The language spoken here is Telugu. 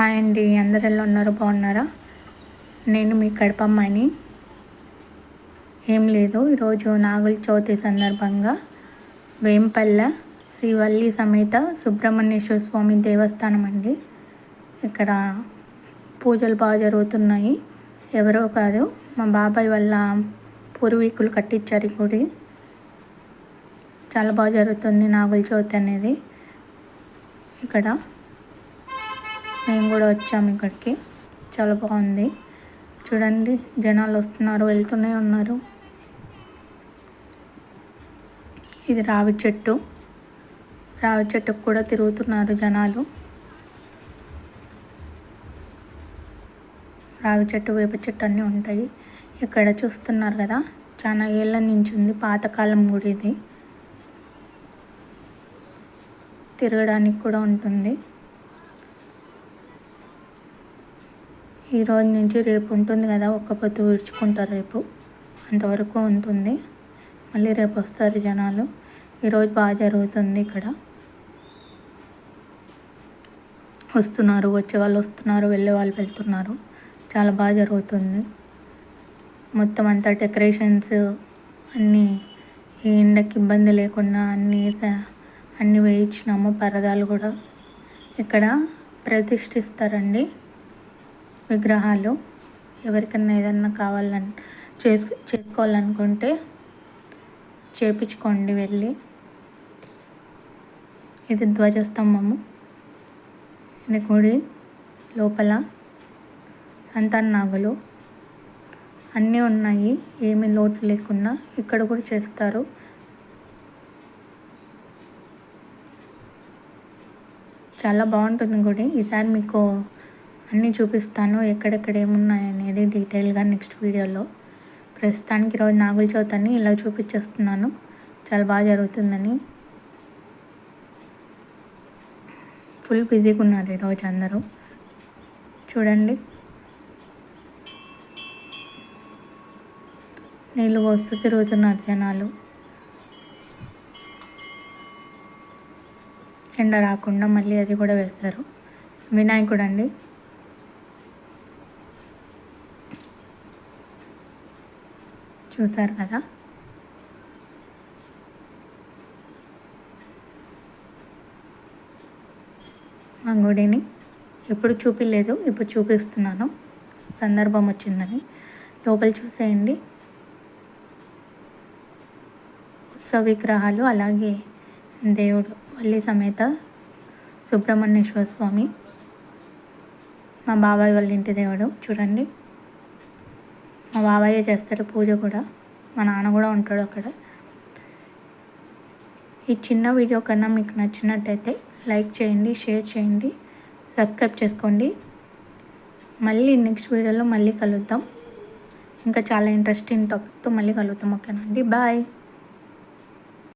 హాయ్ అండి. అందరు ఎలా ఉన్నారు? బాగున్నారా? నేను మీ కడపమ్మని ఏం లేదు. ఈరోజు నాగుల చవితి సందర్భంగా వేంపల్లె శ్రీవల్లి సమేత సుబ్రహ్మణ్యేశ్వర స్వామి దేవస్థానం అండి. ఇక్కడ పూజలు బాగా జరుగుతున్నాయి. ఎవరో కాదు మా బాబాయ్ వల్ల పూర్వీకులు కట్టించారు గుడి. చాలా బాగా జరుగుతుంది నాగుల చవితి అనేది. ఇక్కడ మేము కూడా వచ్చాము ఇక్కడికి. చాలా బాగుంది. చూడండి జనాలు వస్తున్నారు వెళ్తూనే ఉన్నారు. ఇది రావి చెట్టు. రావి చెట్టుకు కూడా తిరుగుతున్నారు జనాలు. రావి చెట్టు వేప చెట్టు అన్నీ ఉంటాయి. ఇక్కడ చూస్తున్నారు కదా చాలా ఏళ్ళ నుంచి ఉంది పాతకాలం గుడి ఇది. తిరగడానికి కూడా ఉంటుంది. ఈ రోజు నుంచి రేపు ఉంటుంది కదా ఒక్క పొద్దు విడుచుకుంటారు రేపు. అంతవరకు ఉంటుంది. మళ్ళీ రేపు వస్తారు జనాలు. ఈరోజు బాగా జరుగుతుంది ఇక్కడ. వస్తున్నారు వచ్చే వాళ్ళు వస్తున్నారు వెళ్ళే వాళ్ళు వెళ్తున్నారు. చాలా బాగా జరుగుతుంది. మొత్తం అంతా డెకరేషన్స్ అన్నీ ఈ ఎండకి ఇబ్బంది లేకుండా అన్నీ అన్నీ వేయించినాము. పరదాలు కూడా ఇక్కడ ప్రతిష్ఠిస్తారండి. విగ్రహాలు ఎవరికన్నా ఏదన్నా కావాలని చేసు చేసుకోవాలనుకుంటే చేపించుకోండి వెళ్ళి. ఇది ధ్వజస్తంభము. ఇది గుడి లోపల సంతానాగులు అన్నీ ఉన్నాయి. ఏమీ లోటు లేకుండా ఇక్కడ కూడా చేస్తారు. చాలా బాగుంటుంది గుడి. ఈసారి మీకు అన్నీ చూపిస్తాను ఎక్కడెక్కడ ఏమున్నాయి అనేది డీటెయిల్గా నెక్స్ట్ వీడియోలో. ప్రస్తుతానికి ఈరోజు నాగుల చవితని ఇలా చూపించేస్తున్నాను. చాలా బాగా జరుగుతుందని. ఫుల్ బిజీగా ఉన్నారు ఈరోజు అందరూ. చూడండి. నీళ్ళు పోస్తూ తిరుగుతున్నారు జనాలు. ఎండ రాకుండా మళ్ళీ అది కూడా వేస్తారు. వినాయకుడు అండి చూసారు కదా. మా గుడిని ఎప్పుడు చూపించలేదు ఇప్పుడు చూపిస్తున్నాను. సందర్భం వచ్చిందని. లోపల చూసేయండి. ఉత్సవ విగ్రహాలు అలాగే దేవుడు వల్లి సమేత సుబ్రహ్మణ్యేశ్వర స్వామి. మా బాబాయ్ వాళ్ళ ఇంటి దేవుడు. చూడండి. మా బాబాయ్ చేస్తాడు పూజ కూడా. మా నాన్న కూడా ఉంటాడు అక్కడ. ఈ చిన్న వీడియో కన్నా మీకు నచ్చినట్టయితే లైక్ చేయండి షేర్ చేయండి సబ్స్క్రైబ్ చేసుకోండి. మళ్ళీ నెక్స్ట్ వీడియోలో మళ్ళీ కలుద్దాం. ఇంకా చాలా ఇంట్రెస్టింగ్ టాపిక్తో మళ్ళీ కలుద్దాం ఓకేనా అండి? బాయ్.